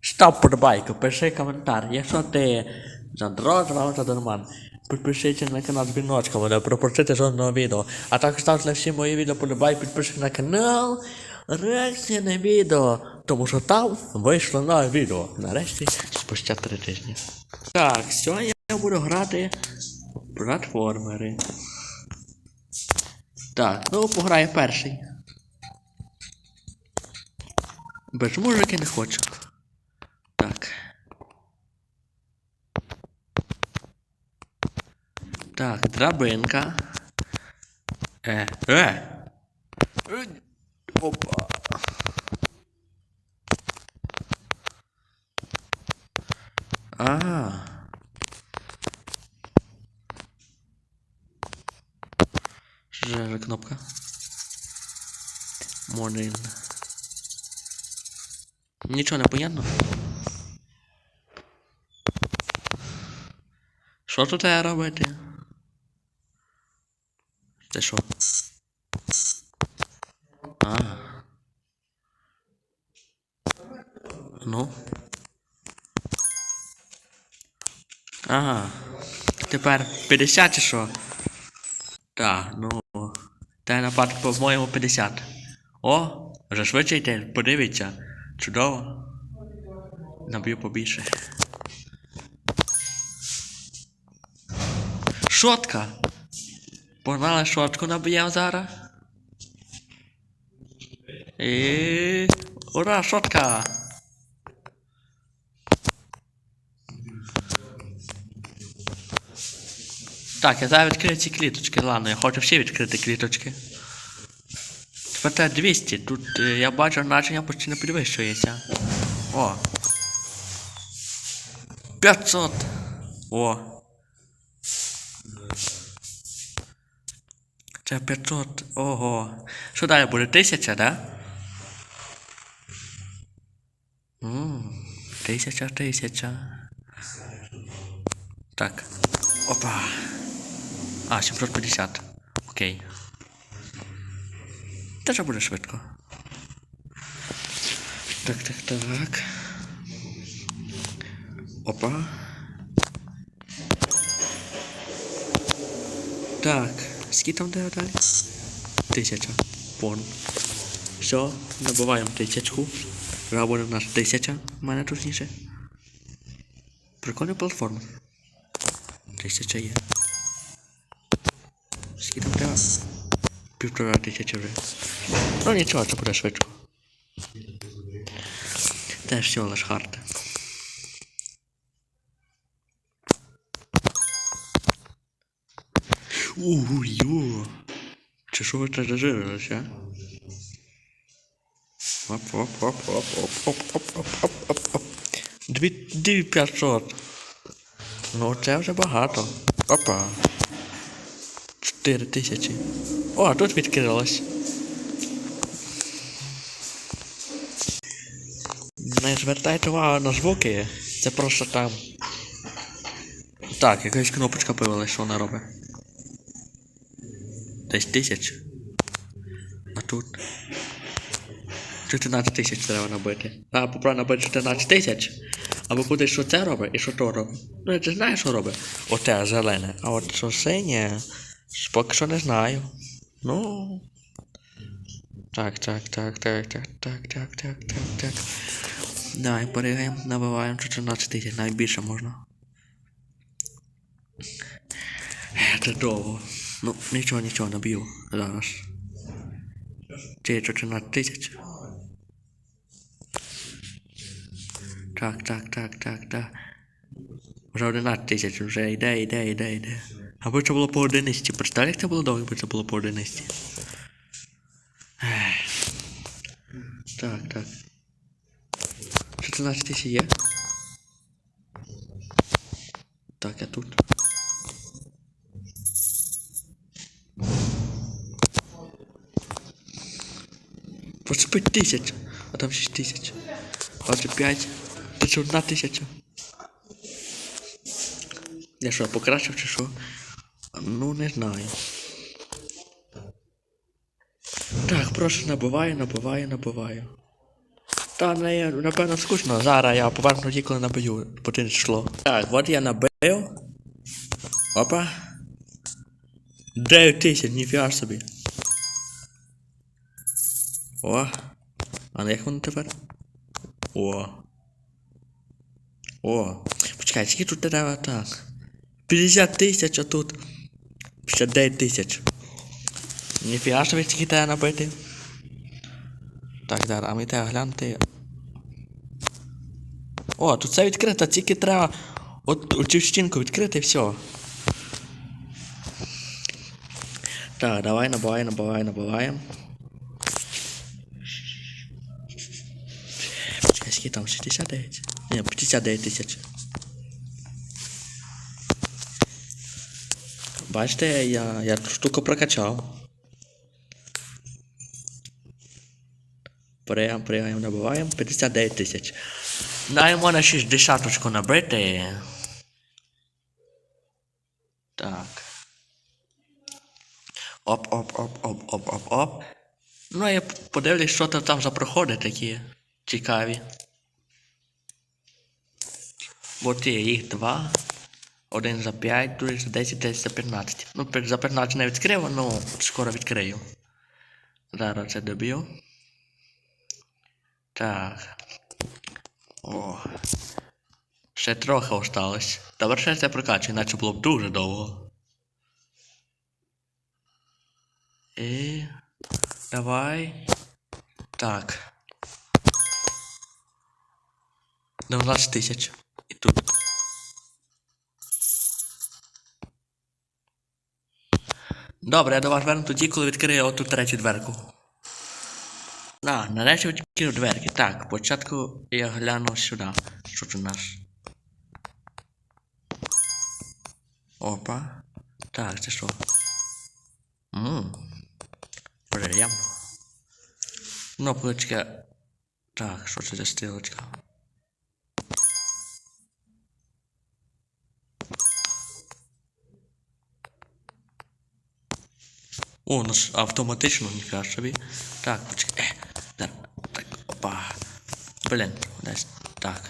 Став подобайку, пиши коментар. Якщо задрот, то нормально. Підпишіться на канал Збіночка, буде пропустити жодного відео. А також ставте на всі мої відео подобай, підпишись на канал. Реакція на відео. Тому що там вийшло нове відео. Нарешті спустя три тижні. Так, сьогодні я буду грати в платформери. Так, ну пограю перший. Без мужики не хочу. Так. Так, драбинка. Е, е. Е, Опа. А. Що ж за кнопка? Morning. Нічого не понятно. Що тут треба робити? Це що? А. Ну. Ага. Тепер 50 чи що? Так, ну. Та напад, по-моєму, 50. О, вже швидше йде, подивіться. Чудово. Наб'ю побільше. Шотка! Погнали шотку наб'ємо зараз. І... Ура, шотка! Так, я зараз відкрию ці кліточки. Ладно, я хочу всі відкрити кліточки. Тепер це 200. Тут е, я бачу, значення почти не підвищується. О. 500. О. Це 500. Ого. Що далі буде? 1000, да? Ммм. Тисяча, тисяча. Так. Опа. А, 750. Окей. Що буде швидко. Так, так, так. Опа. Так, скільки там де далі? Тисяча. Пон. Все, набуваємо тисячку. Буде в нас тисяча, в мене точніше. Прикольна платформа. Тисяча є. Скільки там треба? Півтора тисячі вже. Ну нічого, це буде швидко. Теж всього лиш харта. Ого-йо! Чи що ви це зажилися? Оп, оп, оп, оп, оп, оп, оп, оп, оп, оп, оп. Дві, дві п'ятсот. Ну, це вже багато. Опа. Чотири тисячі. О, а тут відкрилось. Не звертайте увагу на звуки. Це просто там. Так, якась кнопочка появилась, що вона робить. Десь тисяч. А тут. 14 тисяч треба набити. А, поправно набити 14 тисяч. Або буде, що це робить і що то робить. Ну, я знаю, що робить. Оте зелене. А от що синє. Поки що не знаю. Ну. Так, так, так, так, так, так, так, так, так, так. Давай, поригаємо, набиваємо 14 тисяч, навіть більше можна. Це довго. Ну, нічого, нічого наб'ю зараз. Це 14 тисяч. Так, так, так, так, так. Вже 11 тисяч, вже йде, йде, йде, йде. Аби це було по одиниці. Представляєте, як це було довго, якби це було по одиниці. Ех. Так, так. 14 тисяч є. Так, я тут. Просто 5 тисяч. А там 6 тисяч. А це 5. Це це одна тисяча. Я що, покращив чи що? Ну, не знаю. Так, прошу, набиваю, набиваю, набиваю. Та не, напевно, скучно. Зараз я поверну тоді, коли набию, поти число. Так, от я набив. Опа. 9 тисяч, ніфіга собі. О. А ну як воно тепер? О. О. Почекай, скільки тут треба так? 50 тисяч, а тут 59 тисяч. Ніфіга собі скільки треба набити. Так, зараз, а мені треба глянути. О, тут все відкрито, тільки треба от оцю стінку відкрити і все. Так, давай набивай, набивай, набиваємо. Чекай, скільки там 69? Ні, 59 тисяч. Бачите, я, я ту штуку прокачав. Прям, прям набиваємо 59 тисяч. Даємо на 60 набити. Так. Оп, оп, оп, оп, оп, оп, оп. Ну, я подивлюсь, що там за проходи такі цікаві. От є їх два. Один за 5, другий за 10, 10 за 15. Ну, за 15 не відкрив, ну скоро відкрию. Зараз це доб'ю. Так. О. Ще трохи осталось. Добре, ще це прокачу, іначе було б дуже довго. І. Давай. Так. 12 тисяч. І тут. Добре, я до вас верну тоді, коли відкрию оту третю дверку. А, нарешті відкрив дверки. Так, спочатку я гляну сюди. Що тут у нас? Опа. Так, це що? Ммм. Прям. Кнопочка. Так, що це за стрілочка? О, у нас автоматично, ніфіга собі. Так, почекай. Е, зараз. Так, опа. Блін, десь. Так.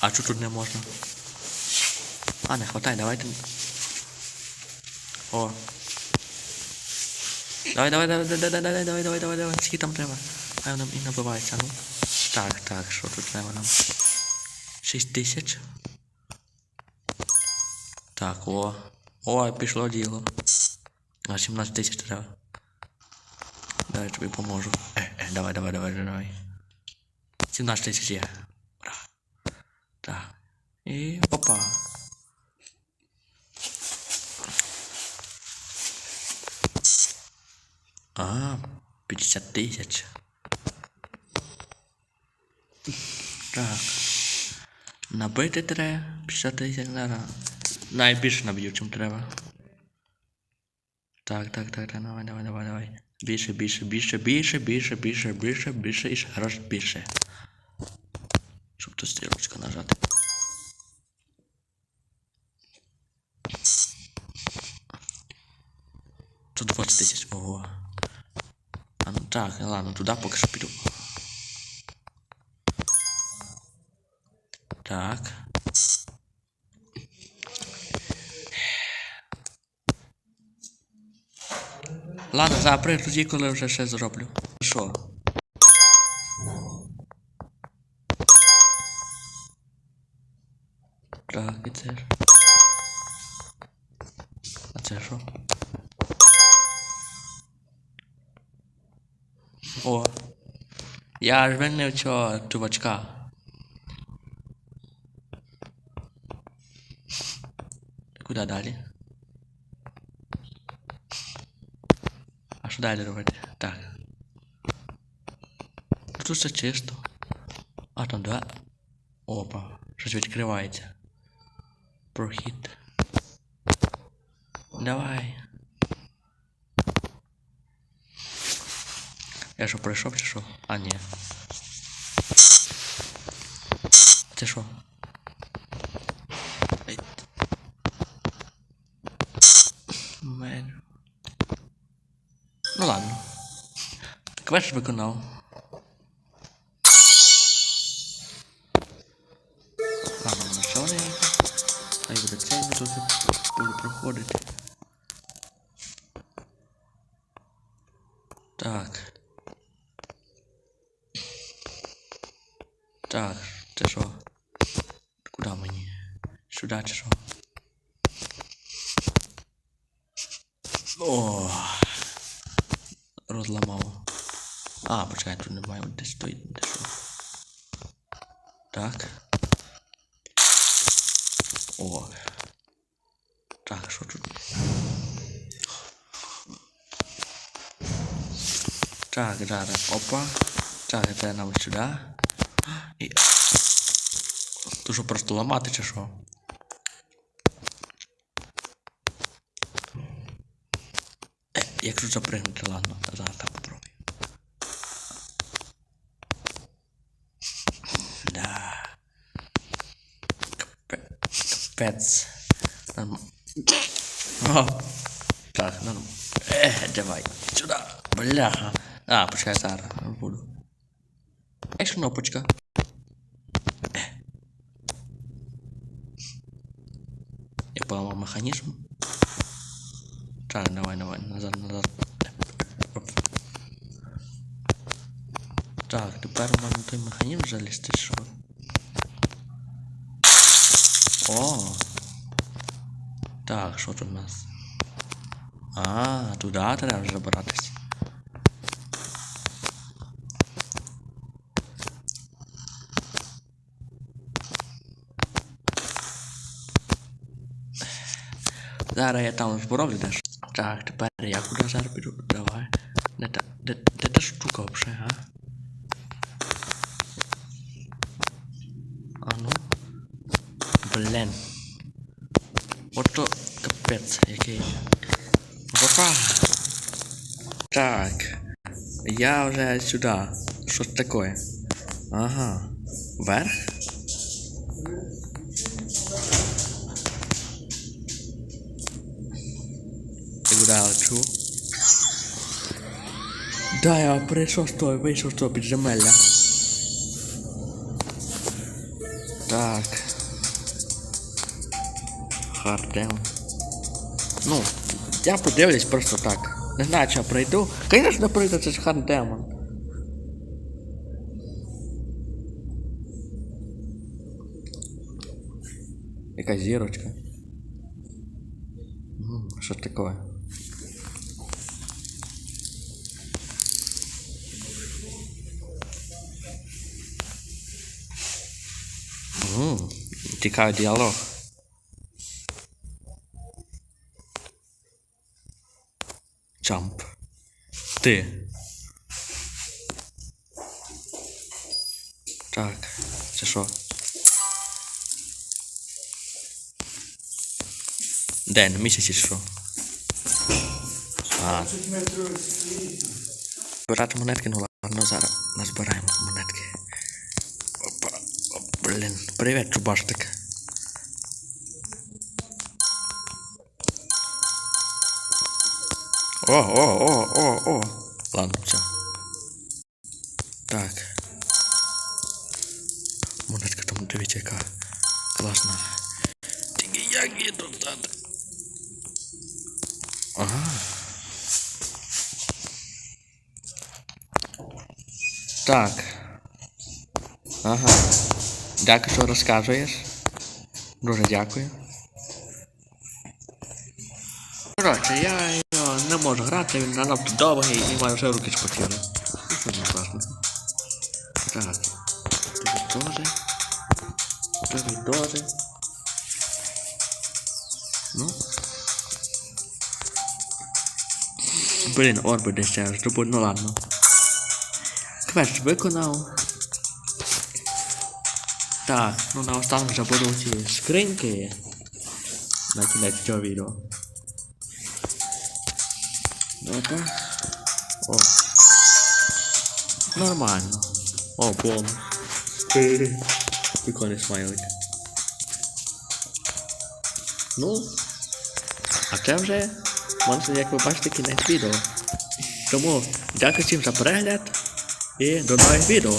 А що тут не можна? А, не хватай, давайте. О. Давай, давай, давай, давай, давай, давай, давай, давай, давай, давай, скільки там треба? Хай воно і набивається, ну. Так, так, що тут треба нам? 6 тисяч. Так, о. О, пішло діло. А 17 тисяч треба. Давай я тобі поможу. Е, е, давай, давай, давай, давай. 17 тисяч є. Ура. Так. І опа. А, 50 тисяч. Так. Набити треба 50 тисяч зараз. Найбільше наб'ю, чим треба. Так, так, так, так, давай, давай, давай, давай. Більше, більше, більше, більше, більше, більше, більше, більше і ще раз більше. Щоб тут стрілочку нажати. Тут 20 тисяч, ого. А ну так, ладно, туди поки що піду. Так. Ладно, прийду тоді, коли вже ще зроблю. Що? Так, і це. А це що? О. Я ж винив цього чувачка. Куди далі? А що далі робити? Так. Ну, Тут все чисто. А там два. Опа. Щось відкривається. Прохід. Давай. Я що пройшов чи що? А ні. Це що? Ей. меню. Ну ладно. Квест виконав. Ладно, на що не Хай буде тут буду проходити. Так. Так, це що? Куди мені? Сюди чи що? О. Розламав. А, почекай, тут немає де стоїть, де що. Так. О. Так, що тут? Так, зараз. Опа. Так, це нам сюди. І... Тут що просто ламати чи що? Якщо запригнути, ладно, зараз так попробую. Да. Капе... Капець. Норм... О. Так, норм... Е, давай. Сюди. Бляха. А, почекай зараз. Буду. Ж кнопочка. Е. Я поламав механізм. Так, давай, давай, назад, назад. Так, тепер мене той механізм залізти, що? О! Так, що тут у нас? А, туди треба вже забиратись. Зараз я там збороблю деш. Так, тепер я куди зараз піду? Давай. Де та, де, де та штука взагалі, а? А ну. Блін. Ото капець який. Опа. Так. Я вже сюди. Що це таке? Ага. Вверх? Да, я прийшов з того, вийшов з того підземелля. Так. Хардем. Ну, я подивлюсь просто так. Не знаю, чи я пройду. Звісно, пройду, це ж хардемон. Яка зірочка. М, Що таке? Цікавий діалог. Чамп. Ти. Так, це що? День, місяць чи що? А. Збирати монетки, ну ладно, зараз назбираємо монетки. Блін. Привіт, чубаштик. О, о, о, о, о. Ладно, все. Так. Монетка там, дивіться, яка класна. Тільки як її достати? Ага. Так. Ага. Дякую, що розказуєш. Дуже дякую. Коротше, я його не можу грати, він надто довгий і маю вже руки спотіли. Ну, Що не класно. Так. Теж. Тобі теж. Ну. Блін, орби десь ще ну ладно. Квест виконав. Так, ну наостанок заберу ці скриньки на кінець цього відео. Ну-ка. О. Нормально. О, бом. Прикольний смайлик. Ну. А це вже Можна, як ви бачите, кінець відео. Тому дякую всім за перегляд і до нових відео.